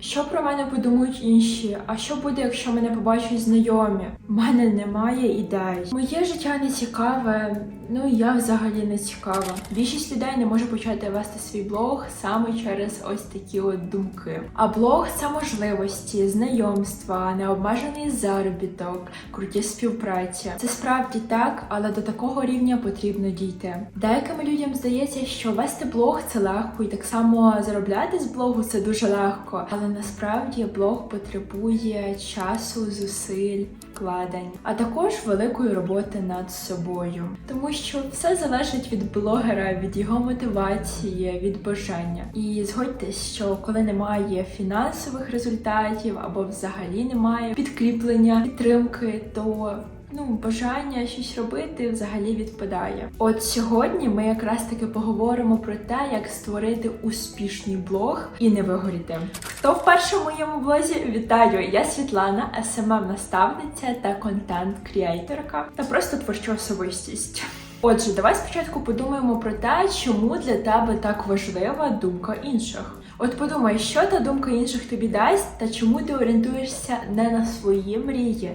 Що про мене подумають інші? А що буде, якщо мене побачать знайомі? У мене немає ідей. Моє життя не цікаве. Ну і я взагалі не цікава. Більшість людей не може почати вести свій блог саме через ось такі от думки. А блог це можливості, знайомства, необмежений заробіток, круті співпраці. Це справді так, але до такого рівня потрібно дійти. Деяким людям здається, що вести блог це легко, і так само заробляти з блогу це дуже легко. Але насправді блог потребує часу, зусиль, вкладень, а також великої роботи над собою, тому що все залежить від блогера, від його мотивації, від бажання. І згодьтесь, що коли немає фінансових результатів або взагалі немає підкріплення, підтримки, то Ну, бажання щось робити взагалі відпадає. От сьогодні ми якраз таки поговоримо про те, як створити успішний блог і не вигоріти. Хто вперше в моєму блозі? Вітаю! Я Світлана, smm наставниця та контент-кріейторка та просто творча особистість. Отже, давай спочатку подумаємо про те, чому для тебе так важлива думка інших. От подумай, що та думка інших тобі дасть, та чому ти орієнтуєшся не на свої мрії,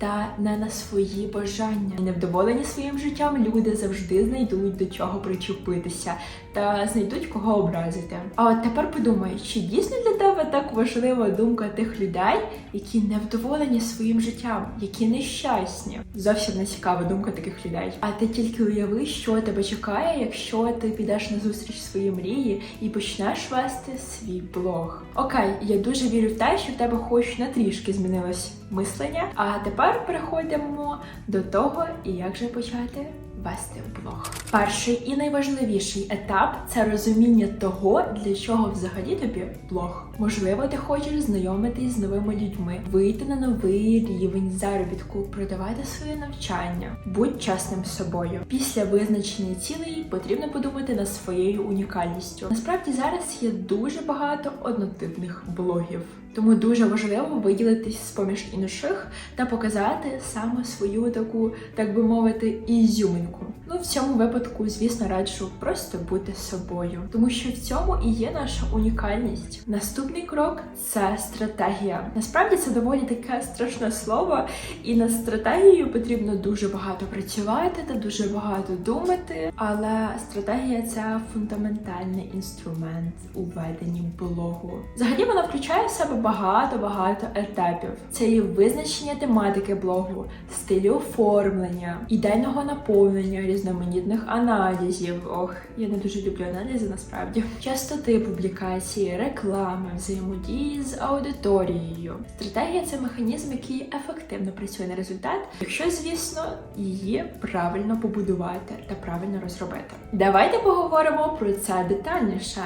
та не на свої бажання. Невдоволені своїм життям люди завжди знайдуть до чого причепитися та знайдуть кого образити. А от тепер подумай, чи дійсно для тебе так важлива думка тих людей, які невдоволені своїм життям, які нещасні? Зовсім не цікава думка таких людей. А ти тільки уяви, що тебе чекає, якщо ти підеш на зустріч своїй мрії і почнеш вести свій блог. Окей, я дуже вірю в те, що в тебе хоч на трішки змінилось мислення. А тепер переходимо до того, як же почати вести блог. Перший і найважливіший етап це розуміння того, для чого взагалі тобі блог. Можливо, ти хочеш знайомитись з новими людьми, вийти на новий рівень заробітку, продавати своє навчання. Будь чесним з собою. Після визначення цілей потрібно подумати над своєю унікальністю. Насправді зараз є дуже багато однотипних блогів. Тому дуже важливо виділитись з поміж інших та показати саме свою таку, так би мовити, ізюминку. Ну в цьому випадку, звісно, раджу просто бути собою, тому що в цьому і є наша унікальність. Наступний крок це стратегія. Насправді це доволі таке страшне слово, і над стратегією потрібно дуже багато працювати та дуже багато думати. Але стратегія це фундаментальний інструмент у веденні блогу. Взагалі вона включає в себе багато-багато етапів. Це і визначення тематики блогу, стилю оформлення, ідейного наповнення, різноманітних аналізів. Ох, я не дуже люблю аналізи насправді. Частоти публікації, реклами, взаємодії з аудиторією. Стратегія це механізм, який ефективно працює на результат, якщо, звісно, її правильно побудувати та правильно розробити. Давайте поговоримо про це детальніше.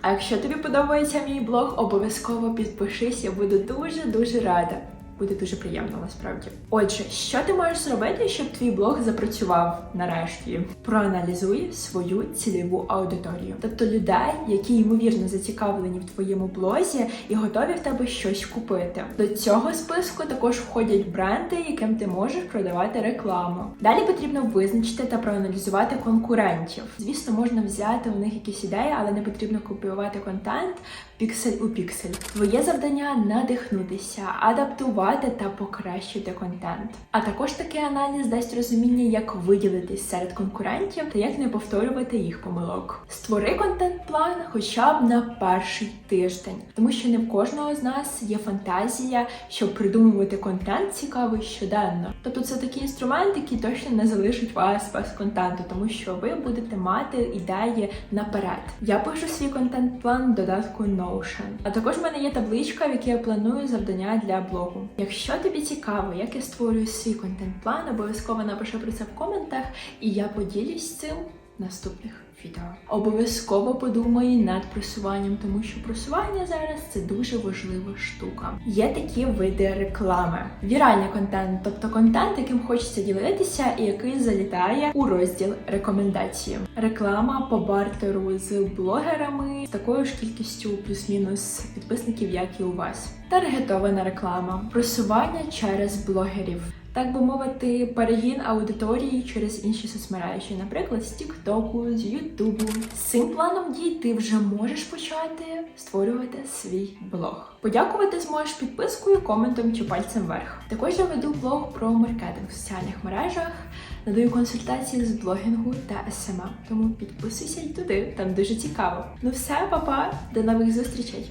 А якщо тобі подобається мій блог, обов'язково підпишись, я буду дуже-дуже рада. Буде дуже приємно насправді. Отже, що ти можеш зробити, щоб твій блог запрацював нарешті? Проаналізуй свою цільову аудиторію, тобто людей, які ймовірно зацікавлені в твоєму блозі і готові в тебе щось купити. До цього списку також входять бренди, яким ти можеш продавати рекламу. Далі потрібно визначити та проаналізувати конкурентів. Звісно, можна взяти у них якісь ідеї, але не потрібно копіювати контент піксель у піксель. Твоє завдання надихнутися, адаптувати та покращити контент. А також такий аналіз дасть розуміння, як виділитись серед конкурентів та як не повторювати їх помилок. Створи контент-план хоча б на перший тиждень, тому що не в кожного з нас є фантазія, щоб придумувати контент цікавий щоденно. Тобто це такий інструмент, який точно не залишить вас без контенту, тому що ви будете мати ідеї наперед. Я пишу свій контент-план додатку Notion. А також в мене є табличка, в якій я планую завдання для блогу. Якщо тобі цікаво, як я створюю свій контент-план, обов'язково напиши про це в коментах, і я поділюсь цим наступних відео. Обов'язково подумай над просуванням, тому що просування зараз це дуже важлива штука. Є такі види реклами, віральний контент, тобто контент, яким хочеться ділитися, і який залітає у розділ рекомендації. Реклама по бартеру з блогерами з такою ж кількістю плюс-мінус підписників, як і у вас. Таргетована реклама, просування через блогерів. Так би мовити, перегін аудиторії через інші соцмережі, наприклад, з Тіктоку, з Ютубу. З цим планом дій ти вже можеш почати створювати свій блог. Подякувати зможеш підпискою, коментом чи пальцем вверх. Також я веду блог про маркетинг в соціальних мережах, надаю консультації з блогінгу та СММ. Тому підписуйся й туди, там дуже цікаво. Ну все, папа, до нових зустрічей!